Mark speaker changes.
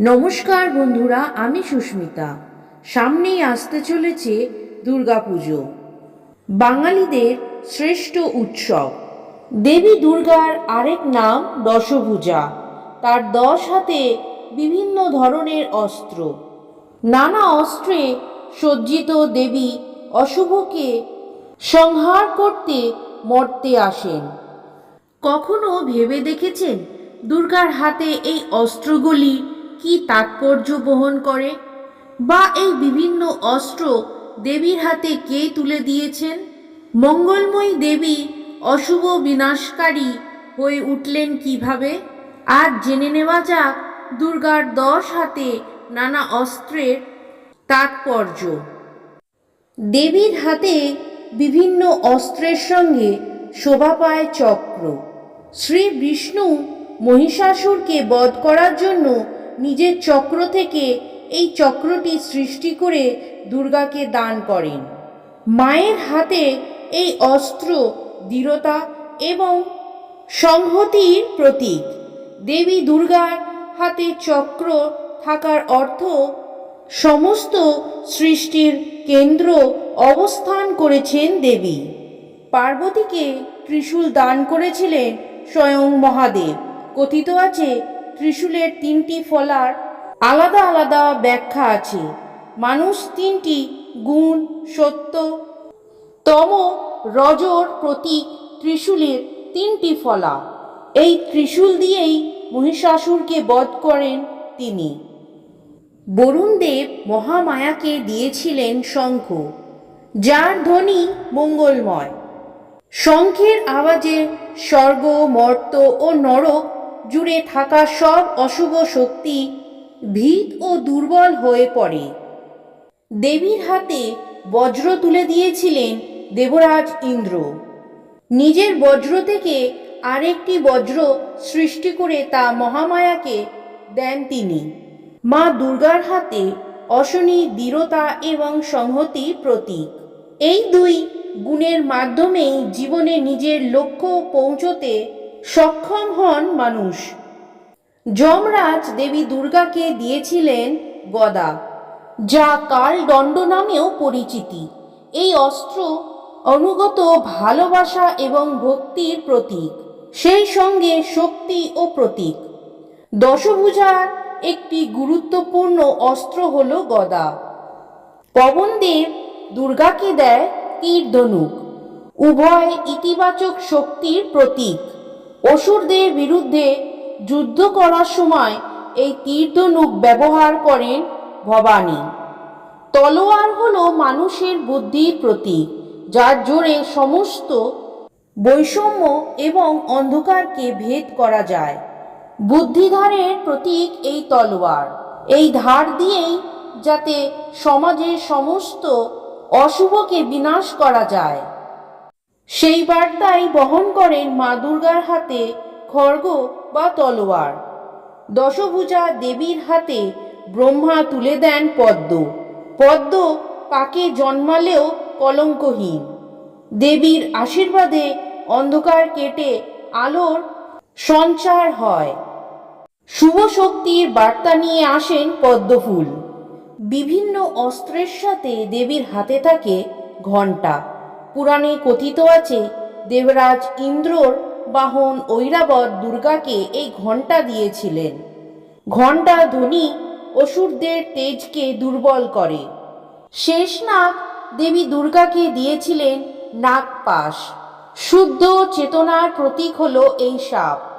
Speaker 1: নমস্কার বন্ধুরা, আমি সুস্মিতা। সামনেই আসতে চলেছে দুর্গাপুজো। বাঙালিদের শ্রেষ্ঠ উৎসব। দেবী দুর্গার আরেক নাম দশভূজা। তার দশ হাতে বিভিন্ন ধরনের অস্ত্র। নানা অস্ত্রে সজ্জিত দেবী অশুভকে সংহার করতে মর্তে আসেন। কখনো ভেবে দেখেছেন দুর্গার হাতে এই অস্ত্রগুলি? কি তাৎপর্য বহন করে? বা এই বিভিন্ন অস্ত্র দেবীর হাতে কে তুলে দিয়েছেন? মঙ্গলময়ী দেবী অশুভ বিনাশকারী হয়ে উঠলেন কীভাবে? আজ জেনে নেওয়া যাক দুর্গার দশ হাতে নানা অস্ত্রের তাৎপর্য। দেবীর হাতে বিভিন্ন অস্ত্রের সঙ্গে শোভা পায় চক্র। শ্রী বিষ্ণু মহিষাসুরকে বধ করার জন্য নিজের চক্র থেকে এই চক্রটি সৃষ্টি করে দুর্গাকে দান করেন। মায়ের হাতে এই অস্ত্র দৃঢ়তা এবং সংহতির প্রতীক। দেবী দুর্গার হাতে চক্র থাকার অর্থ সমস্ত সৃষ্টির কেন্দ্র অবস্থান করেছেন দেবী। পার্বতীকে ত্রিশূল দান করেছিলেন স্বয়ং মহাদেব। কথিত আছে ত্রিশূলের তিনটি ফলার আলাদা আলাদা ব্যাখ্যা আছে। মানুষ তিনটি গুণ, সত্য। তম রজর প্রতীক ত্রিশূলের তিনটি ফলা। এই ত্রিশূল দিয়েই মহিষাসুরকে বধ করেন তিনি। বরুণদেব মহামায়াকে দিয়েছিলেন শঙ্খ, যার ধ্বনি মঙ্গলময়। শঙ্খের আওয়াজে স্বর্গ, মর্ত ও নরক জুড়ে থাকা সব অশুভ শক্তি ভীত ও দুর্বল হয়ে পড়ে। দেবীর হাতে বজ্র তুলে দিয়েছিলেন দেবরাজ ইন্দ্র। নিজের বজ্র থেকে আরেকটি বজ্র সৃষ্টি করে তা মহামায়াকে দেন তিনি। মা দুর্গার হাতে অশনি দৃঢ়তা এবং সংহতি প্রতীক। এই দুই গুণের মাধ্যমেই জীবনে নিজের লক্ষ্য পৌঁছতে সক্ষম হন মানুষ। যমরাজ দেবী দুর্গাকে দিয়েছিলেন গদা, যা কালদণ্ড নামেও পরিচিতি। এই অস্ত্র অনুগত ভালোবাসা এবং ভক্তির প্রতীক, সেই সঙ্গে শক্তি ও প্রতীক। দশভুজার একটি গুরুত্বপূর্ণ অস্ত্র হল গদা। পবনদেব দুর্গাকে দেয় তীর ধনুক, উভয় ইতিবাচক শক্তির প্রতীক। অসুরদের বিরুদ্ধে যুদ্ধ করার সময় এই তীর ধনুক ব্যবহার করেন ভবানী। তলোয়ার হলো মানুষের বুদ্ধির প্রতীক, যার জোরে সমস্ত বৈষম্য এবং অন্ধকারকে ভেদ করা যায়। বুদ্ধিধারের প্রতীক এই তলোয়ার। এই ধার দিয়েই যাতে সমাজের সমস্ত অশুভকে বিনাশ করা যায়। সেই বার্তাই বহন করেন মা দুর্গার হাতে খড়গ বা তলোয়ার। দশভুজা দেবীর হাতে ব্রহ্মা তুলে দেন পদ্ম। পদ্ম পাকে জন্মালেও কলঙ্কহীন। দেবীর আশীর্বাদে অন্ধকার কেটে আলোর সঞ্চার হয়। শুভ শক্তির বার্তা নিয়ে আসেন পদ্মফুল। বিভিন্ন অস্ত্রের সাথে দেবীর হাতে থাকে ঘণ্টা। পুরাণে কথিত আছে, দেবরাজ ইন্দ্রর বাহন ঐরাবত দুর্গাকে এই ঘণ্টা দিয়েছিলেন। ঘণ্টা ধ্বনি অসুরদের তেজকে দুর্বল করে। শেষ শেষনাগ দেবী দুর্গাকে দিয়েছিলেন নাগপাশ। শুদ্ধ চেতনার প্রতীক হল এই সাপ।